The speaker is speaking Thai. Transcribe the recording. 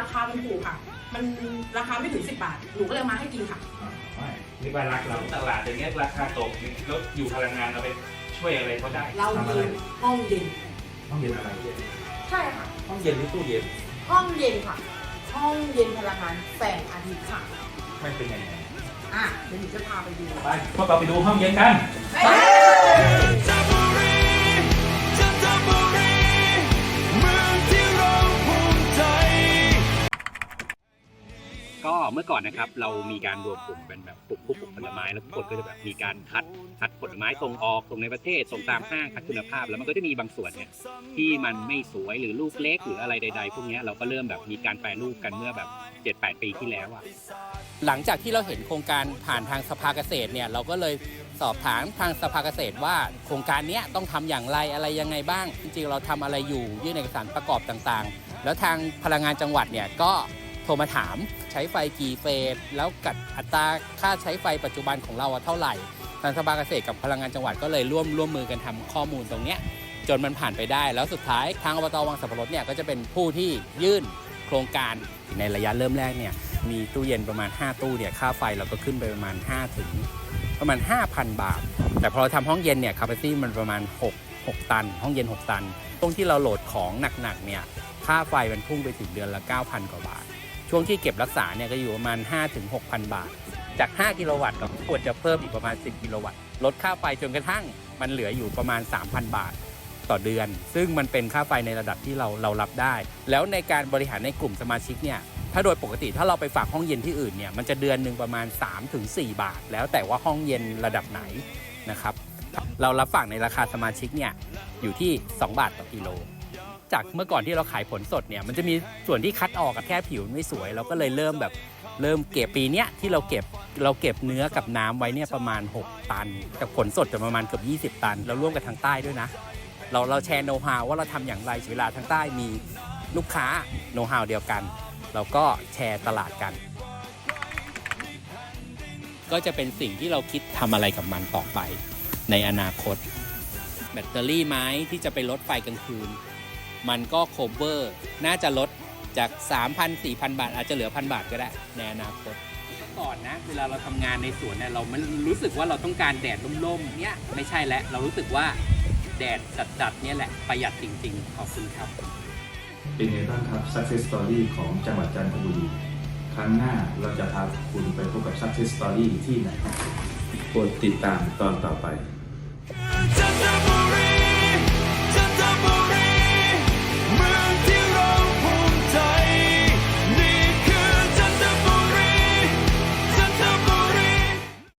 ราคามันถูกค่ะ มันราคาไม่ถึงสิบบาทหนูก็เลยเอามาให้กินค่ะ ไม่นี่ว่ารักเราตลาดอย่างเงี้ยราคาตกแล้วอยู่พลังงานเราไปช่วยอะไรเขาได้ เรามีห้องเย็นห้องเย็นอะไรใช่ค่ะห้องเย็นหรือตู้เย็นห้องเย็นค่ะ ห้องเย็นพลังงานแสงอาทิตย์ค่ะมันเป็นยังไงอะเดี๋ยวหนูจะพาไปดู ไปพวกเราไปดูห้องเย็นกันเฮ้ย เมื่อก่อนนะครับ เรามีการรวมกลุ่มเป็นแบบปลูกผู้ปลูกผลไม้แล้วทุกคนก็จะแบบมีการคัดคัดผลไม้ส่งออกส่งในประเทศส่งตามห้างคัดคุณภาพ แล้วมันก็จะมีบางส่วนเนี่ยที่มันไม่สวยหรือลูกเล็กหรืออะไรใด ๆ พวกนี้เราก็เริ่มแบบมีการแปรรูปกันเมื่อแบบ 7-8 ปีที่แล้วอะหลังจากที่เราเห็นโครงการผ่านทางสภาเกษตรเนี่ยเราก็เลยสอบถามทางสภาเกษตรว่า โครงการนี้ต้องทำอย่างไรอะไรยังไงบ้าง จริงๆ เราทำอะไรอยู่ยื่นเอกสารประกอบต่างๆ แล้วทางพลังงานจังหวัดเนี่ยก็ โทรมาถามใช้ไฟกี่เฟส แล้วกัดอัตราค่าใช้ไฟปัจจุบันของเราเท่าไหร่ทางสภาเกษตรกับพลังงานจังหวัดก็เลยร่วมร่วมมือกันทำข้อมูลตรงเนี้ยจนมันผ่านไปได้ แล้วสุดท้ายทางอบตวังสับปะรดเนี่ยก็จะเป็นผู้ที่ยื่นโครงการในระยะเริ่มแรกเนี่ยมีตู้เย็นประมาณ 5 ตู้เนี่ยค่าไฟเราก็ขึ้นไปประมาณ 5 ถึงประมาณ 5,000 บาท แต่พอเราทำห้องเย็นเนี่ยคาปาซิตี้มันประมาณ 6 6 ตัน ห้องเย็น 6 ตัน ตรงที่เราโหลดของหนักๆเนี่ยค่าไฟมันพุ่งไปถึงเดือนละ 9,000 กว่าบาท ช่วงที่เก็บรักษาเนี่ยก็อยู่ประมาณ 5-6,000 บาท จาก 5 กิโลวัตต์ก็ควรจะเพิ่มอีกประมาณ 10 กิโลวัตต์ลดค่าไฟจนกระทั่งมันเหลืออยู่ประมาณ 3,000 บาทต่อเดือน ซึ่งมันเป็นค่าไฟในระดับที่เราเรารับได้ แล้วในการบริหารในกลุ่มสมาชิกเนี่ยถ้าโดยปกติถ้าเราไปฝากห้องเย็นที่อื่นเนี่ยมันจะเดือนหนึ่งประมาณ 3-4 บาท แล้วแต่ว่าห้องเย็นระดับไหนนะครับเรารับฝากในราคาสมาชิกเนี่ยอยู่ที่ 2 บาทต่อกิโล จากเมื่อก่อนที่เราขายผลสดเนี่ยมันจะมีส่วนที่คัดออกกับแค่ผิวไม่สวย เราก็เลยเริ่มแบบเริ่มเก็บปีเนี้ยที่เราเก็บเราเก็บเนื้อกับน้ำไว้เนี่ยประมาณ 6 ตัน กับผลสดจะประมาณเกือบ20 ตัน เราร่วมกับทางใต้ด้วยนะ เราเราแชร์โน้ตฮาวว่าเราทำอย่างไรเวลาทางใต้มีลูกค้าโน้ตฮาวเดียวกัน เราก็แชร์ตลาดกัน ก็จะเป็นสิ่งที่เราคิดทำอะไรกับมันต่อไป ในอนาคต แบตเตอรี่ไม้ที่จะไปลดไฟกลางคืน มันก็โคเวอร์น่าจะลดจาก 3,000 4,000 บาท อาจจะเหลือพันบาทก็ได้ในอนาคตก่อนนะเวลาเราทำงานในสวนเนี่ยเรามันรู้สึกว่าเราต้องการแดดร่มๆเนี่ยไม่ใช่แล้วเรารู้สึกว่าแดดจัดๆเนี่ยแหละประหยัดจริงๆ ขอบคุณครับ เป็นไงบ้างครับ success story ของจังหวัดจันทบุรีครั้งหน้าเราจะพาคุณไปพบกับ success story ที่ไหนโปรดติดตามตอนต่อไป